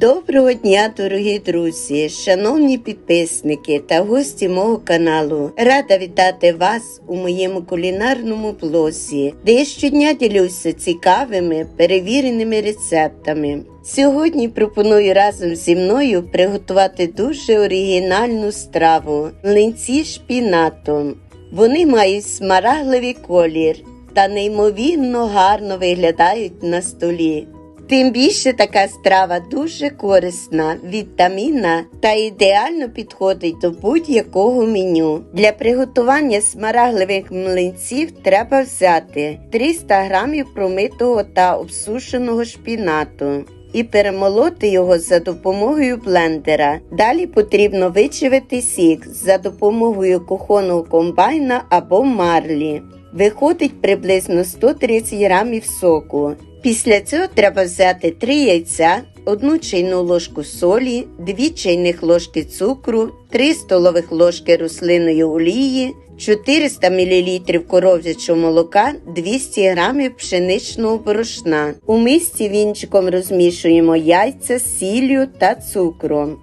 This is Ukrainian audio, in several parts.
Доброго дня, дорогі друзі, шановні підписники та гості мого каналу. Рада вітати вас у моєму кулінарному блозі, де я щодня ділюся цікавими перевіреними рецептами. Сьогодні пропоную разом зі мною приготувати дуже оригінальну страву млинці шпінатом. Вони мають смарагливий колір та неймовірно гарно виглядають на столі. Тим більше така страва дуже корисна, вітамінна та ідеально підходить до будь-якого меню. Для приготування смарагливих млинців треба взяти 300 грамів промитого та обсушеного шпінату. І перемолоти його за допомогою блендера. Далі потрібно вичавити сік за допомогою кухонного комбайна або марлі. Виходить приблизно 130 грамів соку. Після цього треба взяти 3 яйця, 1 чайну ложку солі, 2 чайних ложки цукру, 3 столових ложки рослинної олії, 400 мл коров'ячого молока, 200 г пшеничного борошна. У мисці вінчиком розмішуємо яйця з сіллю та цукром.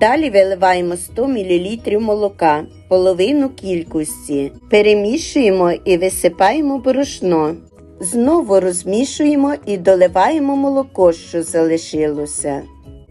Далі виливаємо 100 мл молока, половину кількості. Перемішуємо і висипаємо борошно. Знову розмішуємо і доливаємо молоко, що залишилося.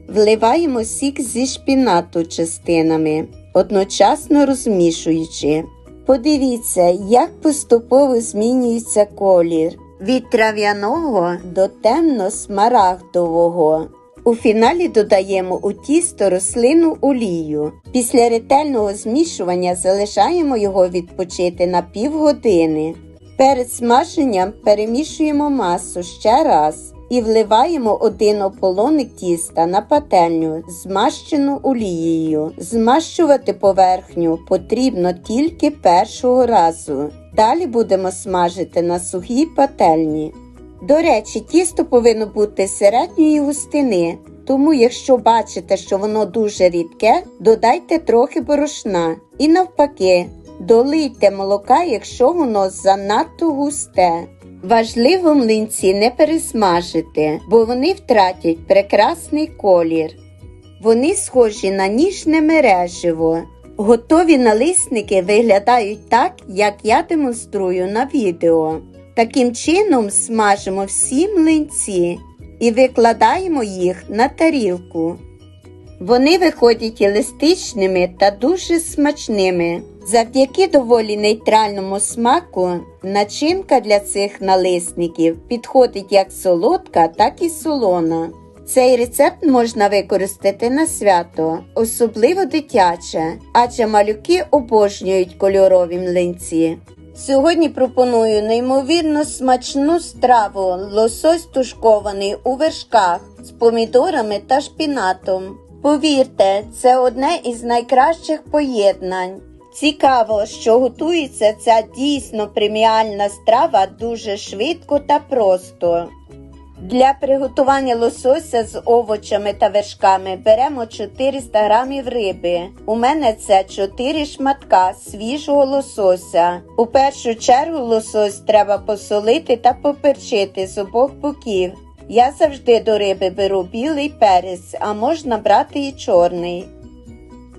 Вливаємо сік зі шпінату частинами, одночасно розмішуючи. Подивіться, як поступово змінюється колір від трав'яного до темно-смарагдового. У фіналі додаємо у тісто рослину олію. Після ретельного змішування залишаємо його відпочити на півгодини. Перед смаженням перемішуємо масу ще раз і вливаємо один ополоник тіста на пательню, змащену олією. Змащувати поверхню потрібно тільки першого разу. Далі будемо смажити на сухій пательні. До речі, тісто повинно бути середньої густини, тому якщо бачите, що воно дуже рідке, додайте трохи борошна і навпаки. Долийте молока, якщо воно занадто густе. Важливо млинці не пересмажити, бо вони втратять прекрасний колір. Вони схожі на ніжне мереживо. Готові налисники виглядають так, як я демонструю на відео. Таким чином смажимо всі млинці і викладаємо їх на тарілку. Вони виходять еластичними та дуже смачними. Завдяки доволі нейтральному смаку начинка для цих налисників підходить як солодка, так і солона. Цей рецепт можна використати на свято, особливо дитяче, адже малюки обожнюють кольорові млинці. Сьогодні пропоную неймовірно смачну страву лосось тушкований у вершках з помідорами та шпінатом. Повірте, це одне із найкращих поєднань. Цікаво, що готується ця дійсно преміальна страва дуже швидко та просто. Для приготування лосося з овочами та вершками беремо 400 грамів риби. У мене це 4 шматка свіжого лосося. У першу чергу лосось треба посолити та поперчити з обох боків. Я завжди до риби беру білий перець, а можна брати і чорний.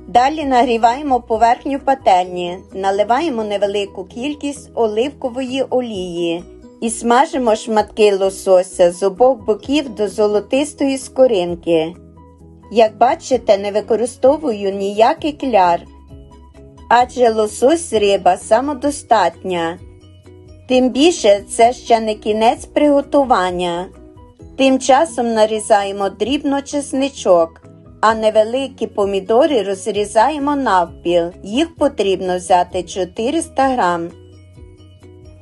Далі нагріваємо поверхню пательні, наливаємо невелику кількість оливкової олії і смажимо шматки лосося з обох боків до золотистої скоринки. Як бачите, не використовую ніякий кляр, адже лосось риба самодостатня. Тим більше це ще не кінець приготування. Тим часом нарізаємо дрібно чесничок, а невеликі помідори розрізаємо навпіл. Їх потрібно взяти 400 грам.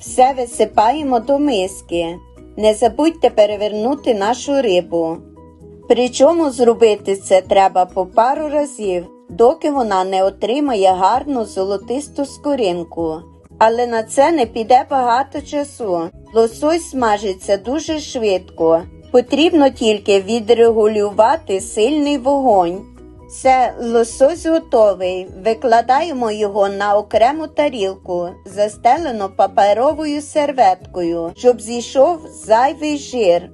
Все висипаємо до миски. Не забудьте перевернути нашу рибу. Причому зробити це треба по пару разів, доки вона не отримає гарну золотисту скоринку. Але на це не піде багато часу. Лосось смажиться дуже швидко. Потрібно тільки відрегулювати сильний вогонь. Все, лосось готовий. Викладаємо його на окрему тарілку, застелену паперовою серветкою, щоб зійшов зайвий жир.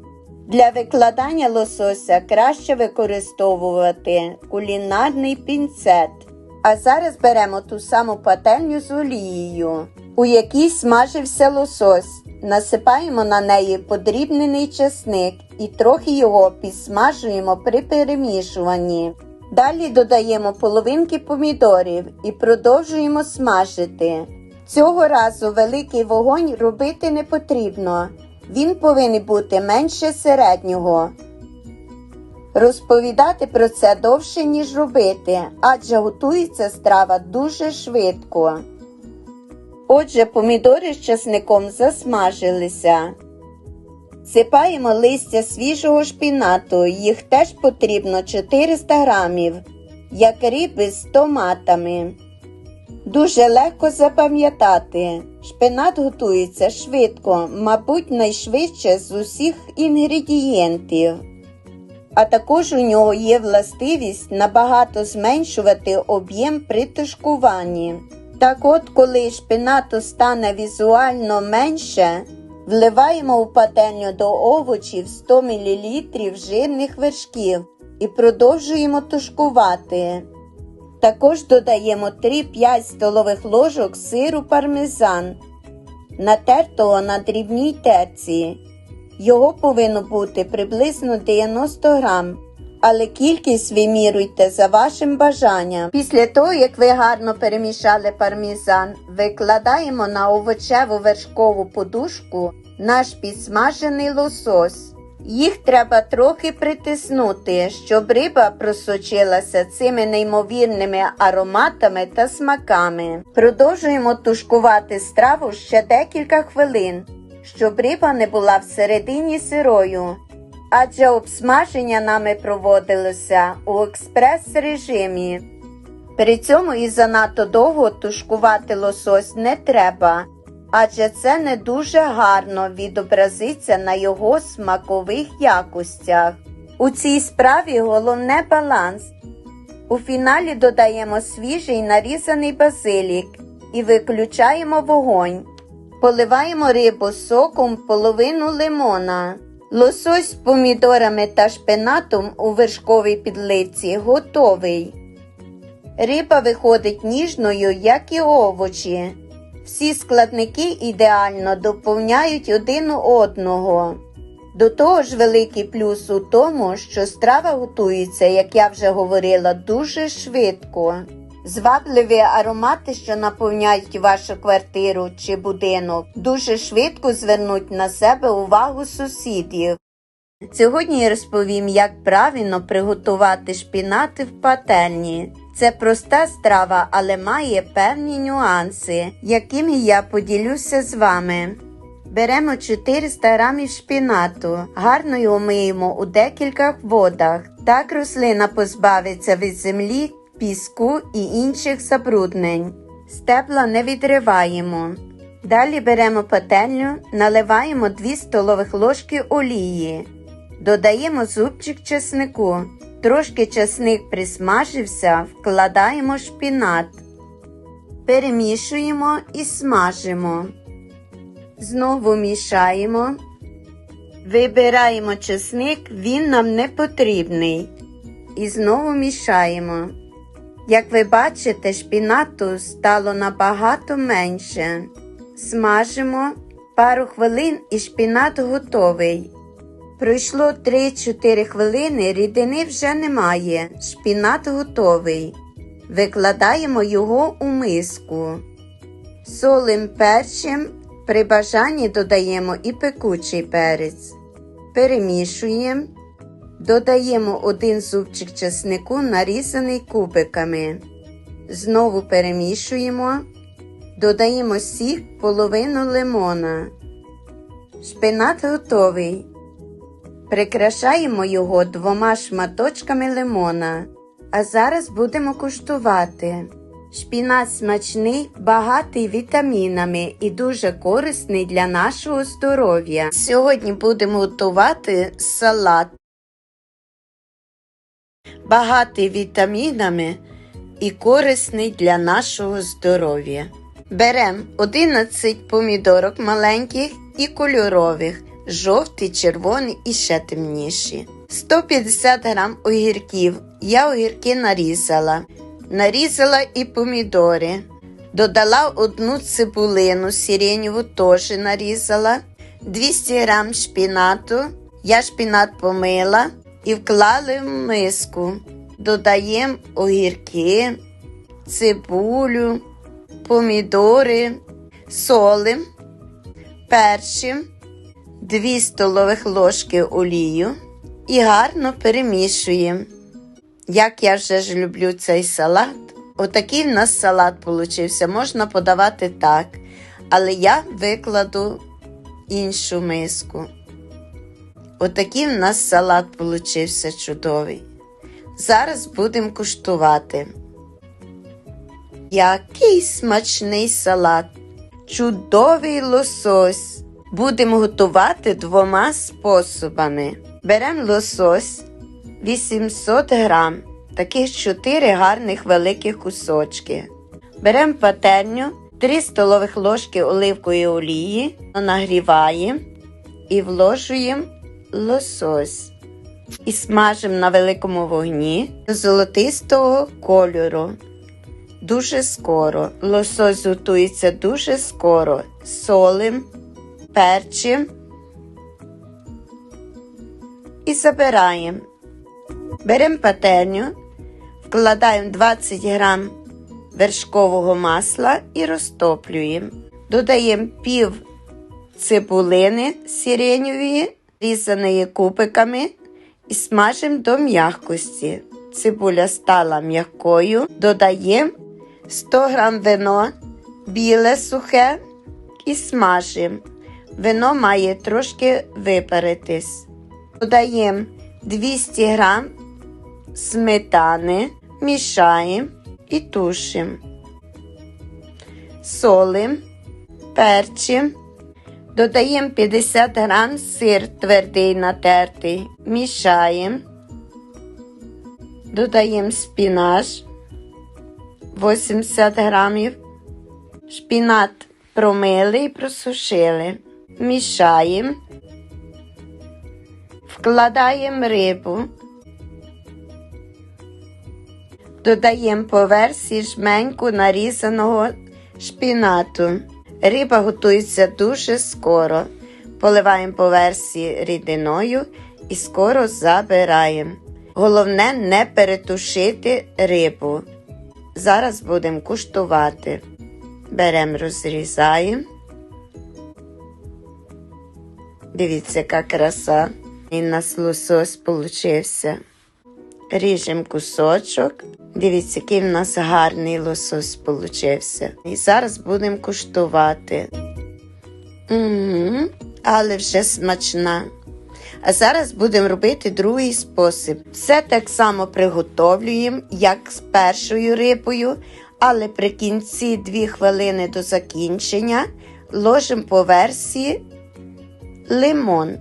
Для викладання лосося краще використовувати кулінарний пінцет. А зараз беремо ту саму пательню з олією, у якій смажився лосось. Насипаємо на неї подрібнений чесник і трохи його підсмажуємо при перемішуванні. Далі додаємо половинки помідорів і продовжуємо смажити. Цього разу великий вогонь робити не потрібно. Він повинен бути менше середнього. Розповідати про це довше, ніж робити, адже готується страва дуже швидко. Отже, помідори з часником засмажилися. Сипаємо листя свіжого шпінату, їх теж потрібно 400 грамів, як риби з томатами. Дуже легко запам'ятати. Шпинат готується швидко, мабуть, найшвидше з усіх інгредієнтів. А також у нього є властивість набагато зменшувати об'єм при тушкуванні. Так от, коли шпинату стане візуально менше, вливаємо в пательню до овочів 100 мл жирних вершків і продовжуємо тушкувати. Також додаємо 3-5 столових ложок сиру пармезан, натертого на дрібній терці. Його повинно бути приблизно 90 грам, але кількість виміруйте за вашим бажанням. Після того, як ви гарно перемішали пармезан, викладаємо на овочеву вершкову подушку наш підсмажений лосось. Їх треба трохи притиснути, щоб риба просочилася цими неймовірними ароматами та смаками. Продовжуємо тушкувати страву ще декілька хвилин, щоб риба не була всередині сирою. Адже обсмаження нами проводилося у експрес-режимі. При цьому і занадто довго тушкувати лосось не треба, адже це не дуже гарно відобразиться на його смакових якостях. У цій справі головне баланс. У фіналі додаємо свіжий нарізаний базилік і виключаємо вогонь. Поливаємо рибу соком половину лимона. Лосось з помідорами та шпинатом у вершковій підливці готовий. Риба виходить ніжною, як і овочі. Всі складники ідеально доповняють один одного. До того ж, великий плюс у тому, що страва готується, як я вже говорила, дуже швидко. Звабливі аромати, що наповняють вашу квартиру чи будинок, дуже швидко звернуть на себе увагу сусідів. Сьогодні я розповім, як правильно приготувати шпінати в пательні. Це проста страва, але має певні нюанси, якими я поділюся з вами. Беремо 400 грамів шпінату, гарно його миємо у декількох водах. Так рослина позбавиться від землі, піску і інших забруднень. Стебла не відриваємо. Далі беремо пательню, наливаємо 2 столових ложки олії. Додаємо зубчик чеснику. Трошки чесник присмажився, вкладаємо шпінат. Перемішуємо і смажимо. Знову мішаємо. Вибираємо чесник, він нам не потрібний. І знову мішаємо. Як ви бачите, шпінату стало набагато менше. Смажимо пару хвилин і шпінат готовий. Пройшло 3-4 хвилини, рідини вже немає. Шпінат готовий. Викладаємо його у миску. Солим перчим. При бажанні додаємо і пекучий перець. Перемішуємо. Додаємо один зубчик чеснику, нарізаний кубиками. Знову перемішуємо. Додаємо сік половину лимона. Шпинат готовий. Прикрашаємо його двома шматочками лимона. А зараз будемо куштувати. Шпінат смачний, багатий вітамінами і дуже корисний для нашого здоров'я. Сьогодні будемо готувати салат. Багатий вітамінами і корисний для нашого здоров'я. Беремо 11 помідорок маленьких і кольорових. жовтий, червоний і ще темніші. 150 грам огірків. Я огірки нарізала. Нарізала і помідори. Додала одну цибулину сиреневу теж нарізала. 200 грам шпінату. Я шпінат помила і вклали в миску. Додаємо огірки, цибулю, помідори, солим, перчим, 2 столових ложки олію і гарно перемішуємо. Як я вже ж люблю цей салат, отакий в нас салат получився. Можна подавати так, але я викладу іншу миску. Отакий в нас салат получився чудовий. Зараз будемо куштувати. Який смачний салат! Чудовий лосось! Будемо готувати двома способами. Беремо лосось 800 грам, таких 4 гарних великих кусочки. Беремо пательню 3 столових ложки оливкової олії, нагріваємо і вложуємо лосось. І смажимо на великому вогні до золотистого кольору. Дуже скоро. Лосось готується дуже скоро. Солим, перчим і забираємо. Беремо пательню, вкладаємо 20 грам вершкового масла і розтоплюємо. Додаємо пів цибулини сиреневої, різаної кубиками, і смажимо до м'якості. Цибуля стала м'якою, додаємо 100 грам вино, біле сухе і смажимо. Вино має трошки випаритись. Додаємо 200 грам сметани, мішаємо і тушимо. Солим, перчим. Додаємо 50 грам сир твердий натертий, мішаємо. Додаємо спінаж 80 грамів. Шпінат промили і просушили. Мішаємо. Вкладаємо рибу. Додаємо по версії жменьку нарізаного шпінату. Риба готується дуже скоро. Поливаємо по версії рідиною і скоро забираємо. Головне не перетушити рибу. Зараз будемо куштувати. Беремо, розрізаємо. Дивіться, яка краса. І нас лосось получився. Ріжемо кусочок. Дивіться, який в нас гарний лосось получився. І зараз будемо куштувати. Угу, але вже смачна. А зараз будемо робити другий спосіб. Все так само приготовлюємо, як з першою рибою, але при кінці 2 хвилини до закінчення ложимо по версії лимон.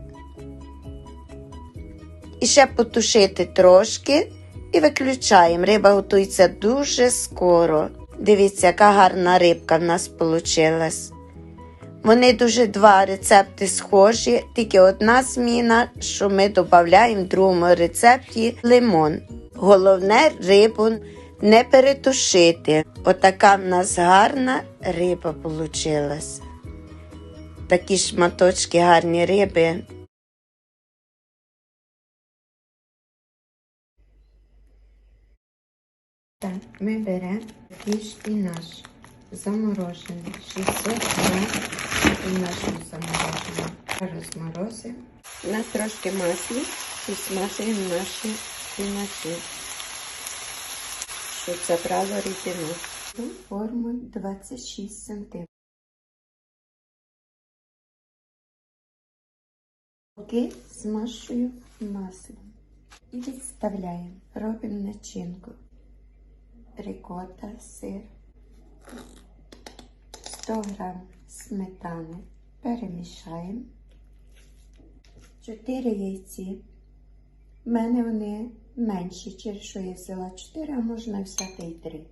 І ще потушити трошки і виключаємо. Риба готується дуже скоро. Дивіться, яка гарна рибка в нас вийшла. Вони дуже два рецепти схожі, тільки одна зміна, що ми додаємо в другому рецепті лимон. Головне рибу не перетушити. Отака в нас гарна риба вийшла. Такі шматочки гарні риби. Так, ми беремо такий шпінаш заморожений. 600 грам шпінашу заморожений. Розморозимо. На трошки маслі і смажуємо наші шпінаші, щоб забрало рідину. Форму 26 см. Поки змащую маслом і відставляємо. Робимо начинку рикота, сир, 100 грам сметани. Перемішаємо. 4 яйці. У мене вони менші, через що я взяла 4, а можна взяти і 3.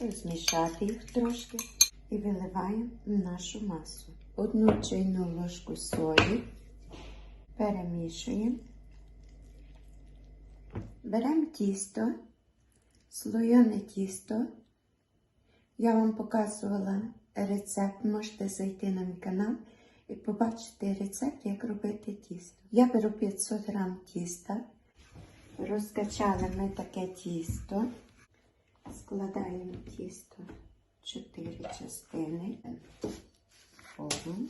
Розмішати їх трошки і виливаємо в нашу масу. одну чайну ложку солі, перемішуємо. Беремо тісто, слоєне тісто. Я вам показувала рецепт, можете зайти на мій канал і побачити рецепт, як робити тісто. Я беру 500 грам тіста, розкачали ми таке тісто, складаємо тісто в 4 частини форму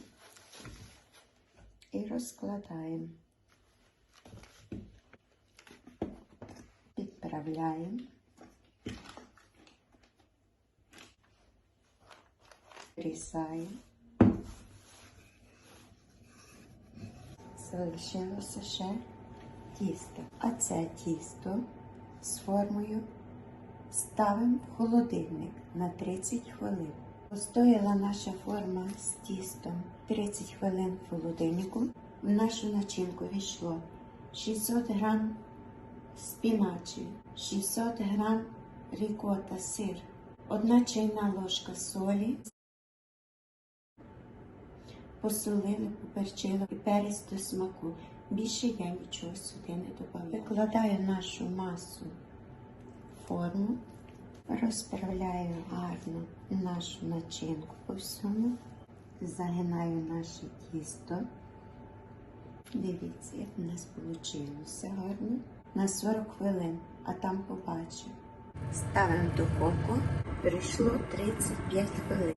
і розкладаємо. Підправляємо. Різаємо. Залишилося ще тісто. А це тісто з формою ставимо в холодильник на 30 хвилин. Постояла наша форма з тістом 30 хвилин в холодильнику. В нашу начинку війшло 600 грам спіначі, 600 грам рікота, сир, одна чайна ложка солі. Посолили, поперчили і перець до смаку. Більше я нічого сюди не додаю. Викладаю нашу масу в форму, розправляю гарно нашу начинку по всьому, загинаю наше тісто. Дивіться, як в нас вийшло гарно. На 40 хвилин, а там побачимо. Ставимо духовку. Прийшло 35 хвилин.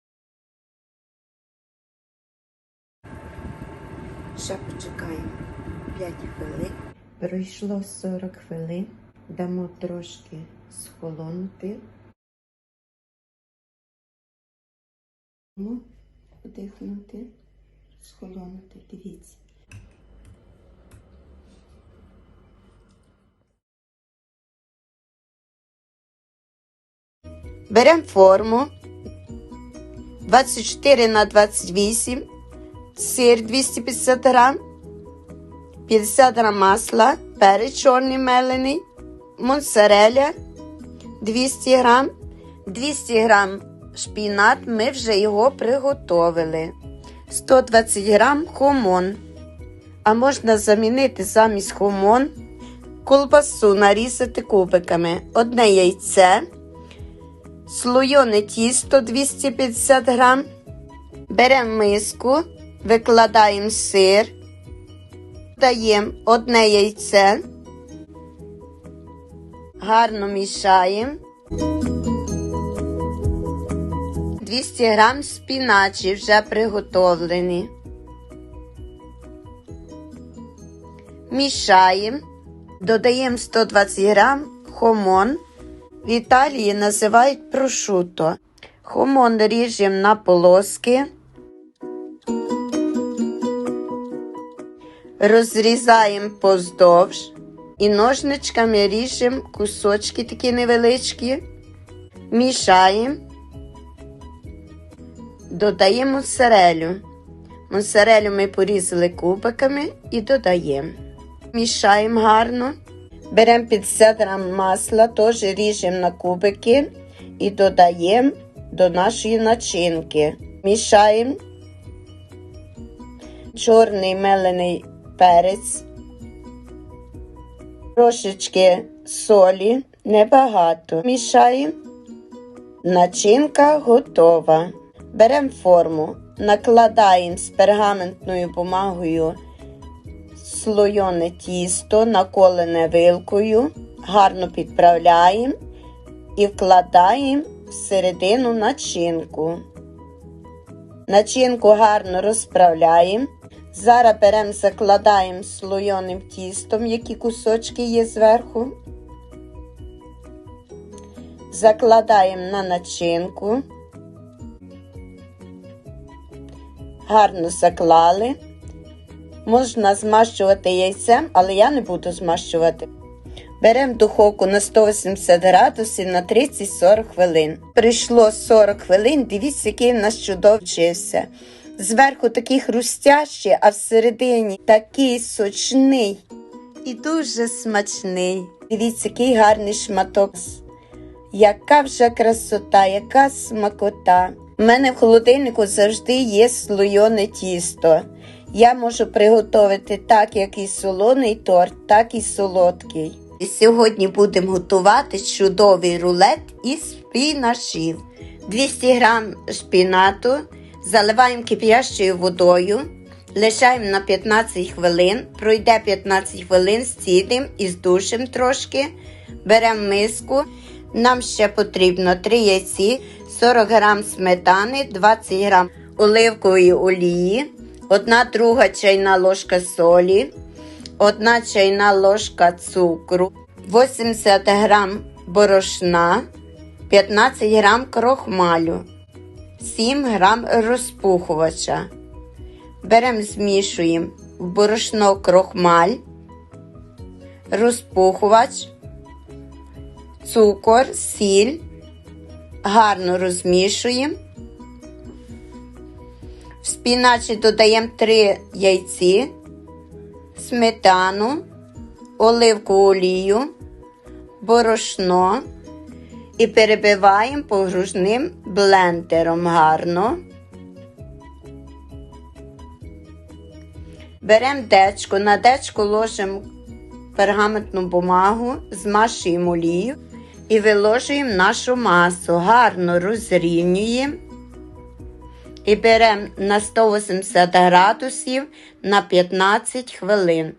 Ще почекаємо 5 хвилин. Пройшло 40 хвилин. Дамо трошки схолонути. Ну, Вдихнути, схолонути, дивіться. Беремо форму. 24 на 28, сир 250 грам, 50 грам масла, перець чорний мелений, моцарелля 200 грам, 200 грам шпінат, ми вже його приготовили. 120 грам хумон. А можна замінити замість хумон колбасу нарізати кубиками. Одне яйце, слойоне тісто 250 грам. Беремо миску, викладаємо сир, даємо одне яйце, гарно мішаємо. 200 грам спіначі вже приготовлені. Мішаємо, додаємо 120 грам хомон. В Італії називають прошуто. Хомон ріжемо на полоски. Розрізаємо поздовж і ножничками ріжемо кусочки такі невеличкі. Мішаємо. Додаємо моцарелю. Моцарелю ми порізали кубиками і додаємо. Мішаємо гарно. Беремо 50 грам масла, теж ріжемо на кубики і додаємо до нашої начинки. Мішаємо чорний мелений перець, трошечки солі, небагато. Мішаємо. Начинка готова. Беремо форму, накладаємо з пергаментною бумагою слойоне тісто, наколене вилкою, гарно підправляємо і вкладаємо всередину начинку. Начинку гарно розправляємо. Зараз беремо, закладаємо слойоним тістом, які кусочки є зверху. Закладаємо на начинку. Гарно заклали. Можна змащувати яйцем, але я не буду змащувати. Беремо духовку на 180 градусів на 30-40 хвилин. Прийшло 40 хвилин, дивіться, який в нас чудово. Зверху такий хрустящий, а всередині такий сочний і дуже смачний. Дивіться, який гарний шматок. Яка вже красота, яка смакота. У мене в холодильнику завжди є слойоне тісто. Я можу приготувати так, як і солоний торт, так і солодкий. І сьогодні будемо готувати чудовий рулет із шпінашів. 200 г шпінату заливаємо кип'ящою водою, лишаємо на 15 хвилин, пройде 15 хвилин, зцідимо і здушимо трошки. Беремо миску. Нам ще потрібно 3 яйці, 40 г сметани, 20 г оливкової олії, 1 друга чайна ложка солі, 1 чайна ложка цукру, 80 г борошна, 15 г крохмалю, 7 г розпухувача. Беремо, змішуємо в борошно крохмаль, розпухувач, цукор, сіль, гарно розмішуємо. В спіначі додаємо 3 яйці, сметану, оливкову олію, борошно і перебиваємо погружним блендером гарно. Беремо дечко, на дечко ложимо пергаментну бумагу, змашуємо олію і виложуємо нашу масу, гарно розрівнюємо і беремо на 180 градусів на 15 хвилин.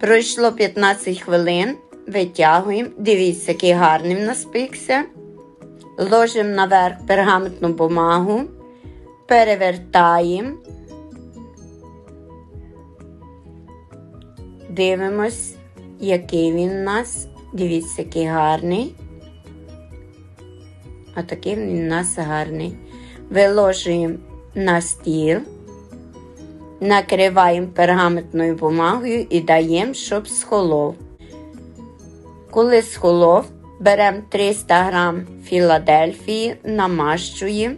Пройшло 15 хвилин, витягуємо. Дивіться, який гарний в нас пікся. Ложимо наверх пергаментну бумагу, перевертаємо. Дивимось, який він у нас. Дивіться, який гарний. Отакий він у нас гарний. Виложуємо на стіл, накриваємо пергаментною бумагою і даємо, щоб схолов. Коли схолов, беремо 300 г Філадельфії, намащуємо.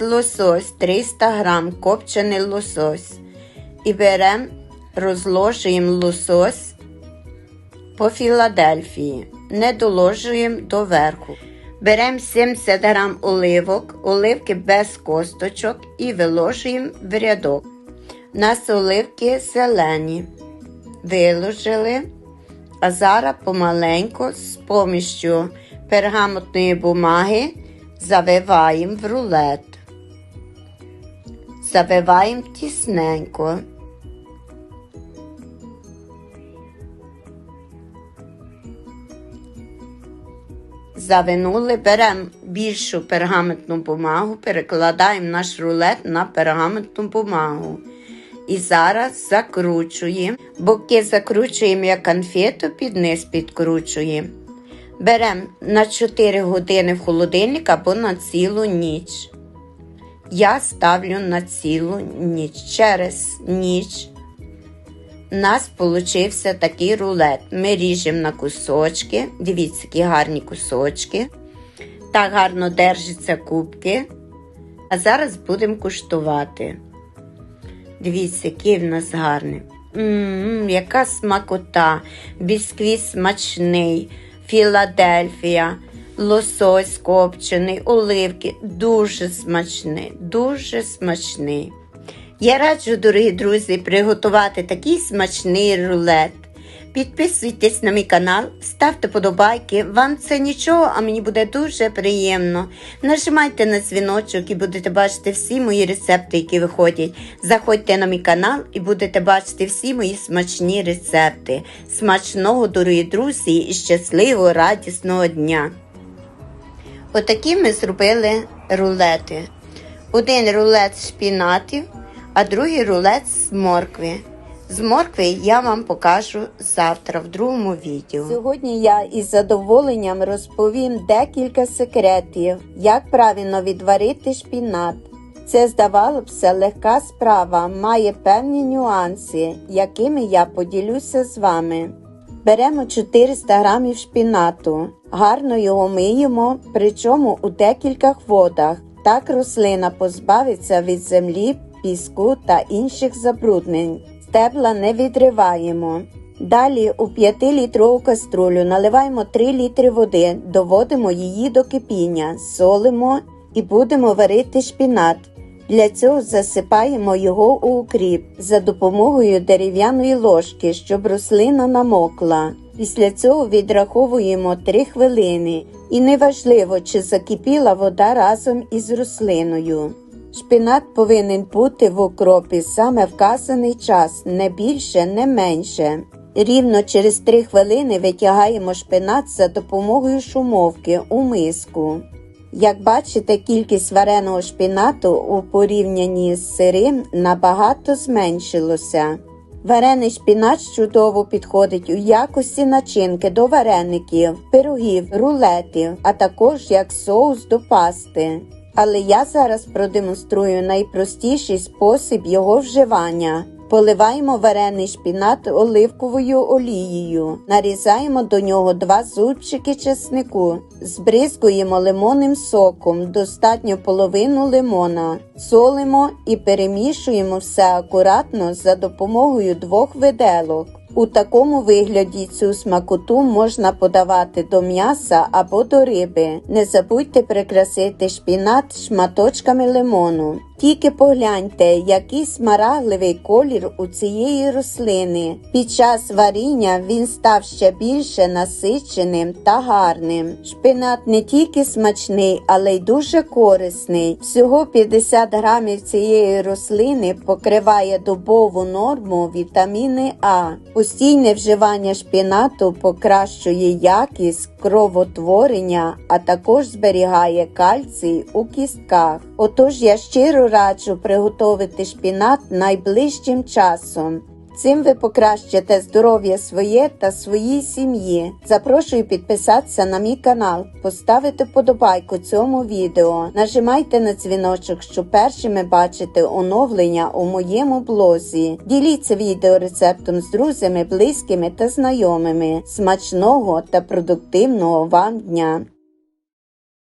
Лосось 300 г копчений лосось. І беремо, розложуємо лосось по Філадельфії, не доложуємо доверху. Беремо 70 г оливок, оливки без косточок і виложуємо в рядок. У нас оливки зелені. Виложили, а зараз помаленьку з поміщю пергамотної бумаги завиваємо в рулет. Завиваємо тісненько. Завинули, беремо більшу пергаментну бумагу, перекладаємо наш рулет на пергаментну бумагу. І зараз закручуємо. Боки закручуємо як конфету, під низ підкручуємо. Беремо на 4 години в холодильник або на цілу ніч. Я ставлю на цілу ніч. Через ніч у нас получився такий рулет. Ми ріжемо на кусочки. Дивіться, які гарні кусочки. Так гарно держаться кубки. А зараз будемо куштувати. Дивіться, який в нас гарний. М-м, яка смакота, бісквіт смачний, Філадельфія, лосось копчений, оливки. Дуже смачний, дуже смачний. Я раджу, дорогі друзі, приготувати такий смачний рулет. Підписуйтесь на мій канал, ставте подобайки. Вам це нічого, а мені буде дуже приємно. Нажимайте на дзвіночок і будете бачити всі мої рецепти, які виходять. Заходьте на мій канал і будете бачити всі мої смачні рецепти. Смачного, дорогі друзі, і щасливого, радісного дня! Отакі ми зробили рулети. Один рулет шпінатів, а другий рулет з моркви. З моркви я вам покажу завтра в другому відео. Сьогодні я із задоволенням розповім декілька секретів, як правильно відварити шпінат. Це, здавалося б, легка справа, має певні нюанси, якими я поділюся з вами. Беремо 400 грамів шпінату, гарно його миємо, причому у декількох водах. Так рослина позбавиться від землі, піску та інших забруднень. Стебла не відриваємо. Далі у 5-літрову каструлю наливаємо 3 літри води, доводимо її до кипіння, солимо і будемо варити шпінат. Для цього засипаємо його у укріп за допомогою дерев'яної ложки, щоб рослина намокла. Після цього відраховуємо 3 хвилини, і неважливо, чи закипіла вода разом із рослиною. Шпинат повинен бути в укропі саме вказаний час, не більше, не менше. Рівно через 3 хвилини витягаємо шпинат за допомогою шумовки у миску. Як бачите, кількість вареного шпінату у порівнянні з сирим набагато зменшилося. Варений шпінат чудово підходить у якості начинки до вареників, пирогів, рулетів, а також як соус до пасти. Але я зараз продемонструю найпростіший спосіб його вживання. Поливаємо варений шпінат оливковою олією, нарізаємо до нього два зубчики чеснику, збризкуємо лимонним соком, достатньо половину лимона, солимо і перемішуємо все акуратно за допомогою двох виделок. У такому вигляді цю смакоту можна подавати до м'яса або до риби. Не забудьте прикрасити шпінат шматочками лимону. Тільки погляньте, який смарагливий колір у цієї рослини. Під час варіння він став ще більше насиченим та гарним. Шпинат не тільки смачний, але й дуже корисний. Всього 50 грамів цієї рослини покриває добову норму вітаміни А. Постійне вживання шпінату покращує якість кровотворення, а також зберігає кальцій у кістках. Отож я щиро раджу приготувати шпінат найближчим часом. Цим ви покращите здоров'я своє та своїй сім'ї. Запрошую підписатися на мій канал, поставити вподобайку цьому відео, нажимайте на дзвіночок, щоб першими бачити оновлення у моєму блозі. Діліться відео рецептом з друзями, близькими та знайомими. Смачного та продуктивного вам дня!